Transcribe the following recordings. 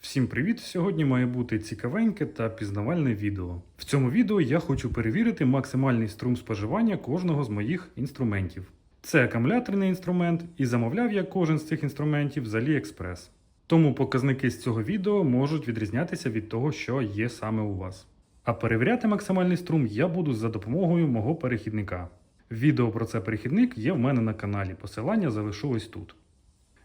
Всім привіт! Сьогодні має бути цікавеньке та пізнавальне відео. В цьому відео я хочу перевірити максимальний струм споживання кожного з моїх інструментів. Це акумуляторний інструмент, і замовляв я кожен з цих інструментів з AliExpress. Тому показники з цього відео можуть відрізнятися від того, що є саме у вас. А перевіряти максимальний струм я буду за допомогою мого перехідника. Відео про це перехідник є в мене на каналі. Посилання залишу ось тут.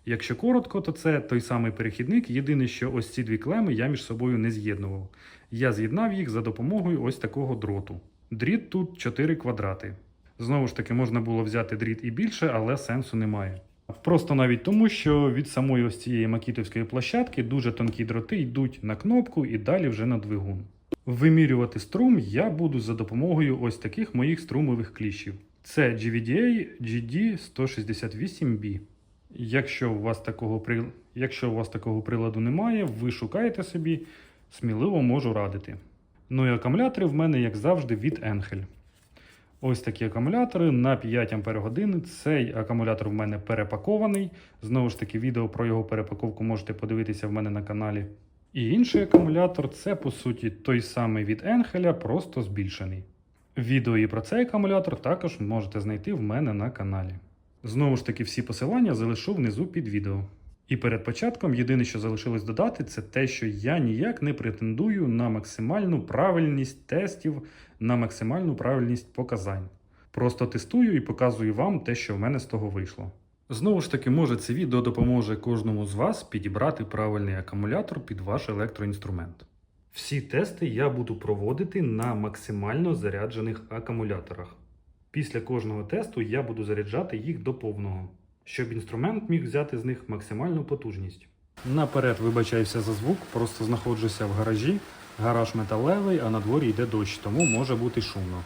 Якщо коротко, то це той самий перехідник. Єдине, що ось ці дві клеми я між собою не з'єднував. Я з'єднав їх за допомогою ось такого дроту. Дріт тут 4 квадрати. Знову ж таки, можна було взяти дріт і більше, але сенсу немає. Просто навіть тому, що від самої ось цієї макітовської площадки дуже тонкі дроти йдуть на кнопку і далі вже на двигун. Вимірювати струм я буду за допомогою ось таких моїх струмових кліщів. Це GVDA GD168B. Якщо у вас такого при... Якщо у вас такого приладу немає, ви шукаєте собі, сміливо можу радити. Ну і акумулятори в мене, як завжди, від Enhel. Ось такі акумулятори на 5 Ах. Цей акумулятор в мене перепакований. Знову ж таки, відео про його перепаковку можете подивитися в мене на каналі. І інший акумулятор це по суті той самий від Enhel, просто збільшений. Відео і про цей акумулятор також можете знайти в мене на каналі. Знову ж таки, всі посилання залишу внизу під відео. І перед початком єдине, що залишилось додати, це те, що я ніяк не претендую на максимальну правильність тестів, на максимальну правильність показань. Просто тестую і показую вам те, що в мене з того вийшло. Знову ж таки, може це відео допоможе кожному з вас підібрати правильний акумулятор під ваш електроінструмент. Всі тести я буду проводити на максимально заряджених акумуляторах. Після кожного тесту я буду заряджати їх до повного, щоб інструмент міг взяти з них максимальну потужність. Наперед вибачаюся за звук, просто знаходжуся в гаражі. Гараж металевий, а на дворі йде дощ, тому може бути шумно.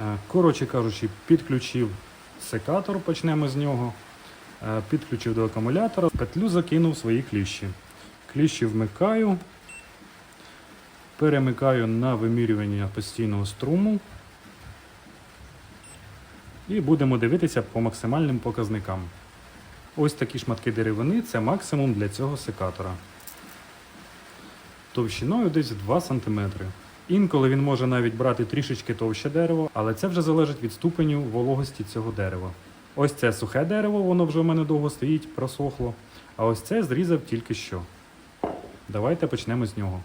Е, Коротше кажучи, підключив секатор, почнемо з нього. Е, Підключив до акумулятора, петлю закинув свої кліщі. Кліщі вмикаю, перемикаю на вимірювання постійного струму. І будемо дивитися по максимальним показникам. Ось такі шматки деревини це максимум для цього секатора. Товщиною десь 2 см. Інколи він може навіть брати трішечки товще дерево, але це вже залежить від ступеню вологості цього дерева. Ось це сухе дерево, воно вже у мене довго стоїть, просохло. А ось це зрізав тільки що. Давайте почнемо з нього.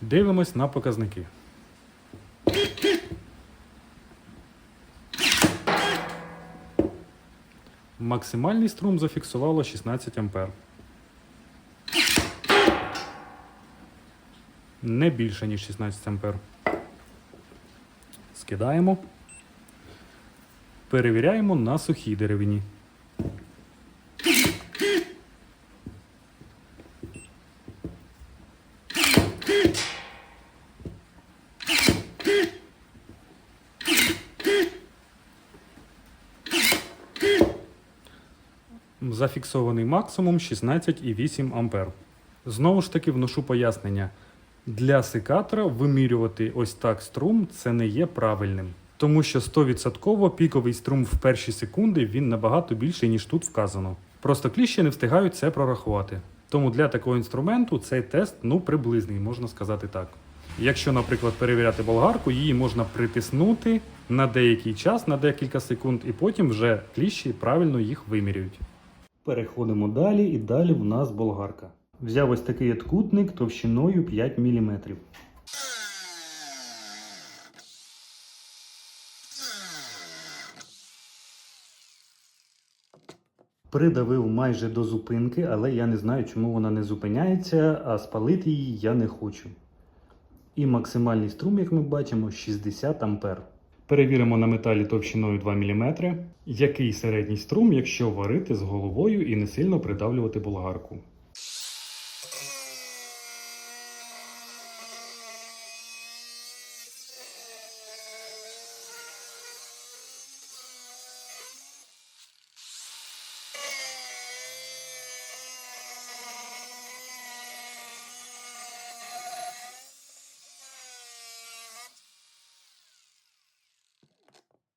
Дивимось на показники. Максимальний струм зафіксувало 16 А. Не більше, ніж 16 А. Скидаємо. Перевіряємо на сухій деревині. Зафіксований максимум 16,8 А. Знову ж таки вношу пояснення. Для секатора вимірювати ось так струм це не є правильним. Тому що 100% піковий струм в перші секунди він набагато більший, ніж тут вказано. Просто кліщі не встигають це прорахувати. Тому для такого інструменту цей тест ну приблизний, можна сказати так. Якщо, наприклад, перевіряти болгарку, її можна притиснути на деякий час, на декілька секунд, і потім вже кліщі правильно їх вимірюють. Переходимо далі, і далі в нас болгарка. Взяв ось такий откутник товщиною 5 мм. Придавив майже до зупинки, але я не знаю, чому вона не зупиняється, а спалити її я не хочу. І максимальний струм, як ми бачимо, 60 А. Перевіримо на металі товщиною 2 мм, який середній струм, якщо варити з головою і не сильно придавлювати болгарку.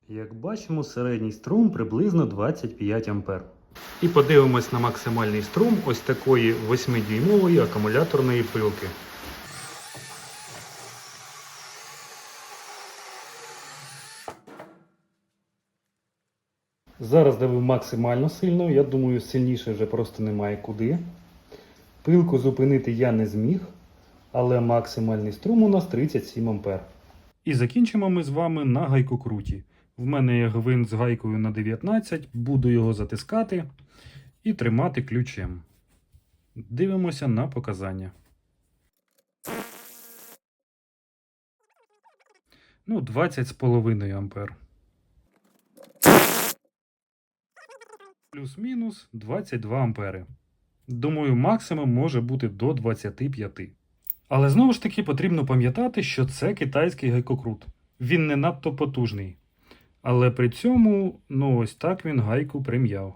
Як бачимо, середній струм приблизно 25 А. І подивимось на максимальний струм ось такої 8-дюймової акумуляторної пилки. Зараз давив максимально сильно, я думаю, сильніше вже просто немає куди. Пилку зупинити я не зміг, але максимальний струм у нас 37 А. І закінчимо ми з вами на гайкокруті. В мене є гвинт з гайкою на 19, буду його затискати і тримати ключем. Дивимося на показання. Ну, 20,5 ампер. Плюс-мінус 22 ампери. Думаю, максимум може бути до 25. Але знову ж таки потрібно пам'ятати, що це китайський гайкокрут. Він не надто потужний. Але при цьому, ну ось так він гайку прим'яв.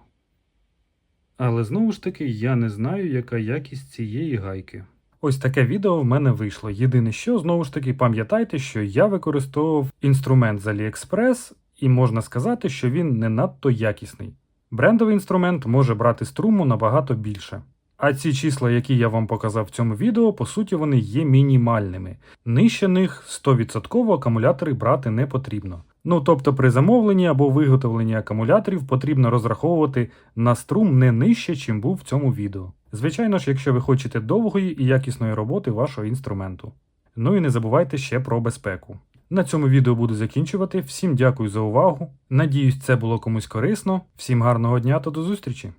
Але знову ж таки, я не знаю, яка якість цієї гайки. Ось таке відео в мене вийшло. Єдине що, знову ж таки, пам'ятайте, що я використовував інструмент з AliExpress, і можна сказати, що він не надто якісний. Брендовий інструмент може брати струму набагато більше. А ці числа, які я вам показав в цьому відео, по суті, вони є мінімальними. Нижче них 100% акумулятори брати не потрібно. Ну тобто при замовленні або виготовленні акумуляторів потрібно розраховувати на струм не нижче, чим був в цьому відео. Звичайно ж, якщо ви хочете довгої і якісної роботи вашого інструменту. Ну і не забувайте ще про безпеку. На цьому відео буду закінчувати. Всім дякую за увагу. Надіюсь, це було комусь корисно. Всім гарного дня та до зустрічі!